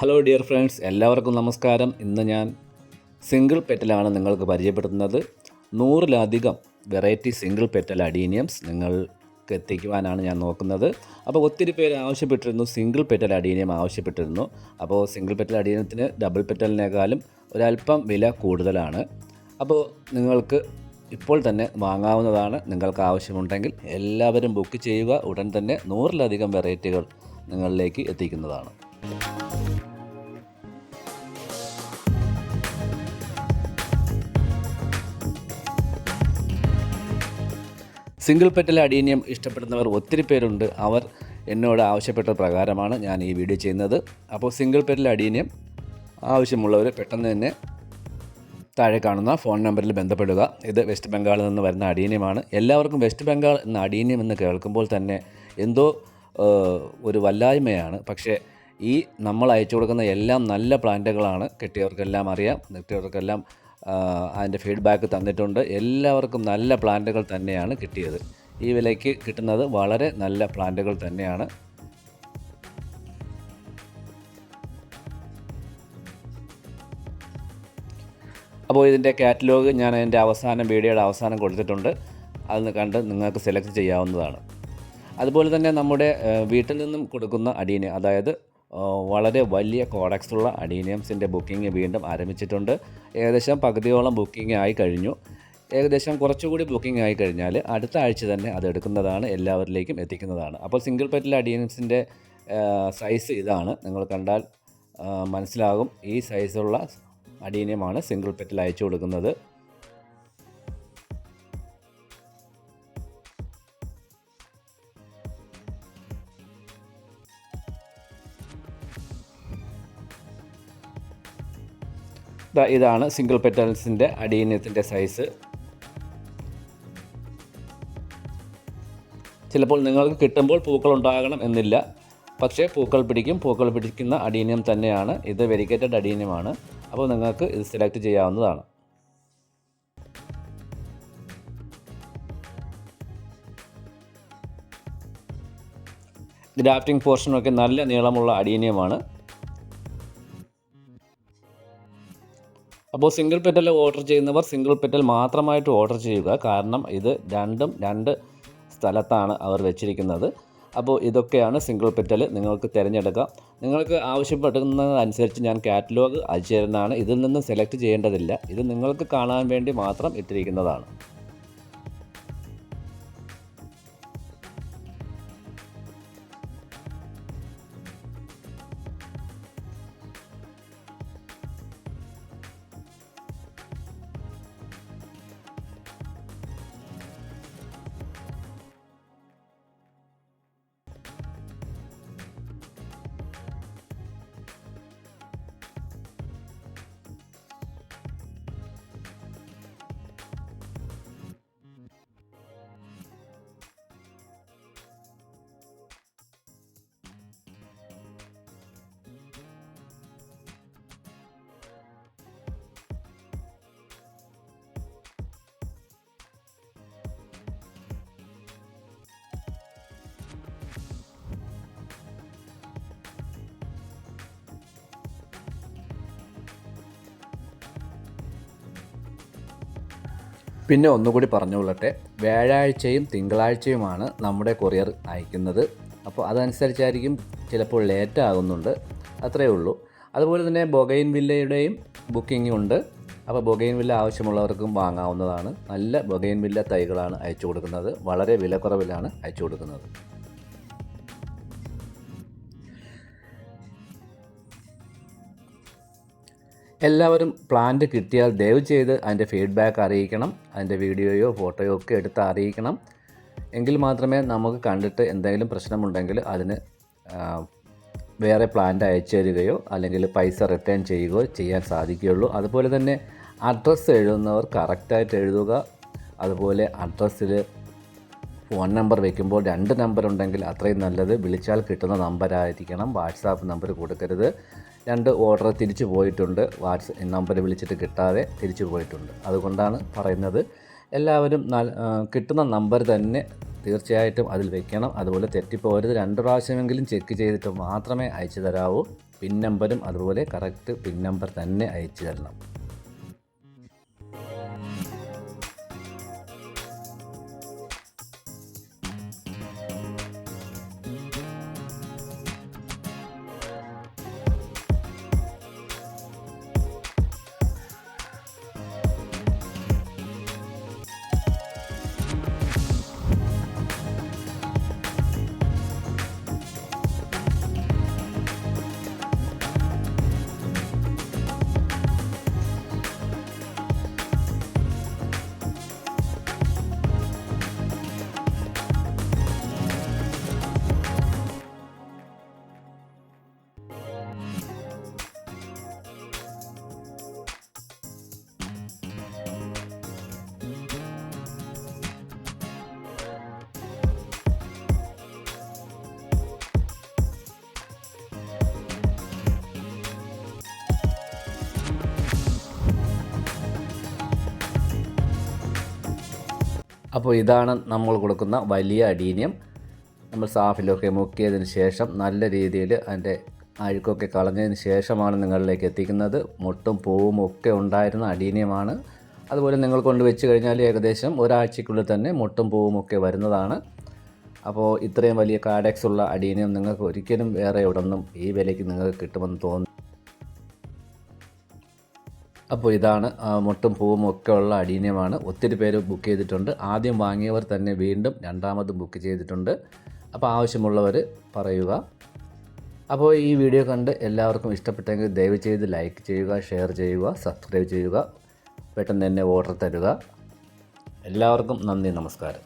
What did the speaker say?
Hello dear friends എല്ലാവർക്കും നമസ്കാരം. ഇന്ന് ഞാൻ സിംഗിൾ പെറ്റലാണ് നിങ്ങൾക്ക് പരിചയപ്പെടുത്തുന്നത്. നൂറിലധികം വെറൈറ്റി സിംഗിൾ പെറ്റൽ അഡീനിയംസ് നിങ്ങൾക്ക് എത്തിക്കുവാനാണ് ഞാൻ നോക്കുന്നത്. അപ്പോൾ ഒത്തിരി പേര് ആവശ്യപ്പെട്ടിരുന്നു സിംഗിൾ പെറ്റൽ അഡീനിയം ആവശ്യപ്പെട്ടിരുന്നു. അപ്പോൾ സിംഗിൾ പെറ്റൽ അഡീനിയത്തിന് ഡബിൾ പെറ്റലിനേക്കാളും ഒരല്പം വില കൂടുതലാണ്. അപ്പോൾ നിങ്ങൾക്ക് ഇപ്പോൾ തന്നെ വാങ്ങാവുന്നതാണ് നിങ്ങൾക്ക് ആവശ്യമുണ്ടെങ്കിൽ എല്ലാവരും ബുക്ക് ചെയ്യുക. ഉടൻ തന്നെ നൂറിലധികം വെറൈറ്റികൾ നിങ്ങളിലേക്ക് എത്തിക്കുന്നതാണ്. സിംഗിൾ പെറ്റൽ അഡീനിയം ഇഷ്ടപ്പെടുന്നവർ ഒത്തിരി പേരുണ്ട്. അവർ എന്നോട് ആവശ്യപ്പെട്ട പ്രകാരമാണ് ഞാൻ ഈ വീഡിയോ ചെയ്യുന്നത്. അപ്പോൾ സിംഗിൾ പെറ്റൽ അഡീനിയം ആവശ്യമുള്ളവർ പെട്ടെന്ന് തന്നെ താഴെ കാണുന്ന ഫോൺ നമ്പറിൽ ബന്ധപ്പെടുക. ഇത് വെസ്റ്റ് ബംഗാളിൽ നിന്ന് വരുന്ന അഡീനിയമാണ് എല്ലാവർക്കും വെസ്റ്റ് ബംഗാൾ എന്ന അഡീനിയം എന്ന് കേൾക്കുമ്പോൾ തന്നെ എന്തോ ഒരു വല്ലായ്മയാണ്. പക്ഷേ ഈ നമ്മൾ അയച്ചു കൊടുക്കുന്ന എല്ലാം നല്ല പ്ലാന്റുകളാണ്. കിട്ടിയവർക്കെല്ലാം അറിയാം കിട്ടിയവർക്കെല്ലാം അതിന്റെ ഫീഡ്ബാക്ക് തന്നിട്ടുണ്ട്. എല്ലാവർക്കും നല്ല പ്ലാന്റുകൾ തന്നെയാണ് കിട്ടിയത്. ഈ വിലയ്ക്ക് കിട്ടുന്നത് വളരെ നല്ല പ്ലാന്റുകൾ തന്നെയാണ്. അപ്പോൾ ഇതിന്റെ കാറ്റലോഗ് ഞാൻ അതിന്റെ അവസാനം വീഡിയോയുടെ അവസാനം കൊടുത്തിട്ടുണ്ട്. അതൊന്ന് കണ്ട് നിങ്ങൾക്ക് സെലക്ട് ചെയ്യാവുന്നതാണ്. അതുപോലെ തന്നെ നമ്മുടെ വീട്ടിൽ നിന്നും കൊടുക്കുന്ന അടീന് അതായത് വളരെ വലിയ കോഡക്സുള്ള അഡീനിയംസിന്റെ ബുക്കിംഗ് വീണ്ടും ആരംഭിച്ചിട്ടുണ്ട്. ഏകദേശം പകുതിയോളം ബുക്കിംഗ് ആയി കഴിഞ്ഞു. ഏകദേശം കുറച്ചുകൂടി ബുക്കിംഗ് ആയി കഴിഞ്ഞാൽ അടുത്ത ആഴ്ച തന്നെ അത് എടുക്കുന്നതാണ് എല്ലാവരിലേക്കും എത്തിക്കുന്നതാണ്. അപ്പോൾ സിംഗിൾ പെറ്റിൽ അഡീനിയംസിന്റെ സൈസ് ഇതാണ്. നിങ്ങൾ കണ്ടാൽ മനസ്സിലാകും ഈ സൈസുള്ള അഡീനിയമാണ് സിംഗിൾ പെറ്റിൽ അയച്ചു കൊടുക്കുന്നത്. ഇതാണ് സിംഗിൾ പെറ്റൽസിന്റെ അടീനത്തിന്റെ സൈസ് ചിലപ്പോൾ നിങ്ങൾക്ക് കിട്ടുമ്പോൾ പൂക്കൾ ഉണ്ടാകണം എന്നില്ല. പക്ഷേ പൂക്കൾ പിടിക്കും പൂക്കൾ പിടിക്കുന്ന അടീനിയം തന്നെയാണ്. ഇത് വെരിക്കേറ്റഡ് അടീനിയമാണ്. അപ്പോൾ നിങ്ങൾക്ക് ഇത് സെലക്ട് ചെയ്യാവുന്നതാണ്. ഗ്രാഫ്റ്റിംഗ് പോർഷനൊക്കെ നല്ല നീളമുള്ള അഡീനിയമാണ് അപ്പോൾ സിംഗിൾ പെറ്റൽ ഓർഡർ ചെയ്യുന്നവർ സിംഗിൾ പെറ്റൽ മാത്രമായിട്ട് ഓർഡർ ചെയ്യുക. കാരണം ഇത് രണ്ടും രണ്ട് സ്ഥലത്താണ് അവർ വെച്ചിരിക്കുന്നത്. അപ്പോൾ ഇതൊക്കെയാണ് സിംഗിൾ പെറ്റൽ നിങ്ങൾക്ക് തിരഞ്ഞെടുക്കാം നിങ്ങൾക്ക് ആവശ്യപ്പെടുന്നതനുസരിച്ച് ഞാൻ കാറ്റലോഗ് അയച്ചു തരുന്നതാണ് ഇതിൽ നിന്ന് സെലക്ട് ചെയ്യേണ്ടതില്ല. ഇത് നിങ്ങൾക്ക് കാണാൻ വേണ്ടി മാത്രം ഇട്ടിരിക്കുന്നതാണ്. പിന്നെ ഒന്നുകൂടി പറഞ്ഞുകൊള്ളട്ടെ. വ്യാഴാഴ്ചയും തിങ്കളാഴ്ചയുമാണ് നമ്മുടെ കൊറിയർ അയക്കുന്നത്. അപ്പോൾ അതനുസരിച്ചായിരിക്കും ചിലപ്പോൾ ലേറ്റ് ആകുന്നുണ്ട്. അത്രയേ ഉള്ളൂ. അതുപോലെ തന്നെ ബൊഗൈൻ വില്ലയുടെയും ബുക്കിംഗ് ഉണ്ട്. അപ്പോൾ ബൊഗൈൻ വില്ല ആവശ്യമുള്ളവർക്കും വാങ്ങാവുന്നതാണ്. നല്ല ബൊഗൈൻ വില്ല തൈകളാണ് അയച്ചു കൊടുക്കുന്നത്. വളരെ വിലക്കുറവിലാണ് അയച്ചു കൊടുക്കുന്നത്. എല്ലാവരും പ്ലാന്റ് കിട്ടിയാൽ ദയവ് ചെയ്ത് അതിന്റെ ഫീഡ്ബാക്ക് അറിയിക്കണം അതിന്റെ വീഡിയോയോ ഫോട്ടോയോ ഒക്കെ എടുത്ത് അറിയിക്കണം. എങ്കിൽ മാത്രമേ നമുക്ക് കണ്ടിട്ട് എന്തെങ്കിലും പ്രശ്നമുണ്ടെങ്കിൽ അതിന് വേറെ പ്ലാന്റ് അയച്ചു തരികയോ അല്ലെങ്കിൽ പൈസ റിട്ടേൺ ചെയ്യുകയോ ചെയ്യാൻ സാധിക്കുകയുള്ളൂ. അതുപോലെ തന്നെ അഡ്രസ്സ് എഴുതുന്നവർ കറക്റ്റായിട്ട് എഴുതുക. അതുപോലെ അഡ്രസ്സിൽ ഫോൺ നമ്പർ വെക്കുമ്പോൾ രണ്ട് നമ്പർ ഉണ്ടെങ്കിൽ അത്രയും നല്ലത്. വിളിച്ചാൽ കിട്ടുന്ന നമ്പരായിരിക്കണം വാട്സാപ്പ് നമ്പർ കൊടുക്കരുത്. രണ്ട് ഓർഡർ തിരിച്ചു പോയിട്ടുണ്ട്. വാട്സ് നമ്പർ വിളിച്ചിട്ട് കിട്ടാതെ തിരിച്ചു പോയിട്ടുണ്ട്. അതുകൊണ്ടാണ് പറയുന്നത്. എല്ലാവരും കിട്ടുന്ന നമ്പർ തന്നെ തീർച്ചയായിട്ടും അതിൽ വെക്കണം. അതുപോലെ തെറ്റിപ്പോരുത് രണ്ട് പ്രാവശ്യമെങ്കിലും ചെക്ക് ചെയ്തിട്ട് മാത്രമേ അയച്ചു തരാവൂ. പിൻ നമ്പരും അതുപോലെ കറക്റ്റ് പിൻ നമ്പർ തന്നെ അയച്ചു തരണം. അപ്പോൾ ഇതാണ് നമ്മൾ കൊടുക്കുന്ന വലിയ അടീനിയം. നമ്മൾ സാഫിലൊക്കെ മുക്കിയതിന് ശേഷം നല്ല രീതിയിൽ അതിന്റെ അഴുക്കൊക്കെ കളഞ്ഞതിന് ശേഷമാണ് നിങ്ങളിലേക്ക് എത്തിക്കുന്നത്. മുട്ടും പൂവും ഒക്കെ ഉണ്ടായിരുന്ന അടീനിയമാണ്. അതുപോലെ നിങ്ങൾ കൊണ്ട് വെച്ച് കഴിഞ്ഞാൽ ഏകദേശം ഒരാഴ്ചയ്ക്കുള്ളിൽ തന്നെ മുട്ടും പൂവും ഒക്കെ വരുന്നതാണ്. അപ്പോൾ ഇത്രയും വലിയ കാഡക്സ് ഉള്ള അടീനിയം നിങ്ങൾക്ക് ഒരിക്കലും വേറെ എവിടെ നിന്നും ഈ വിലയ്ക്ക് നിങ്ങൾക്ക് കിട്ടുമെന്ന് തോന്നുന്നു. അപ്പോൾ ഇതാണ് മുട്ടും പൂവും ഒക്കെ ഉള്ള അടീനിയമാണ് ഒത്തിരി പേര് ബുക്ക് ചെയ്തിട്ടുണ്ട്. ആദ്യം വാങ്ങിയവർ തന്നെ വീണ്ടും രണ്ടാമതും ബുക്ക് ചെയ്തിട്ടുണ്ട്. അപ്പോൾ ആവശ്യമുള്ളവർ പറയുക. അപ്പോൾ ഈ വീഡിയോ കണ്ട് എല്ലാവർക്കും ഇഷ്ടപ്പെട്ടെങ്കിൽ ദയവ് ചെയ്ത് ലൈക്ക് ചെയ്യുക ഷെയർ ചെയ്യുക സബ്സ്ക്രൈബ് ചെയ്യുക. പെട്ടെന്ന് തന്നെ ഓർഡർ തരുക. എല്ലാവർക്കും നന്ദി നമസ്കാരം.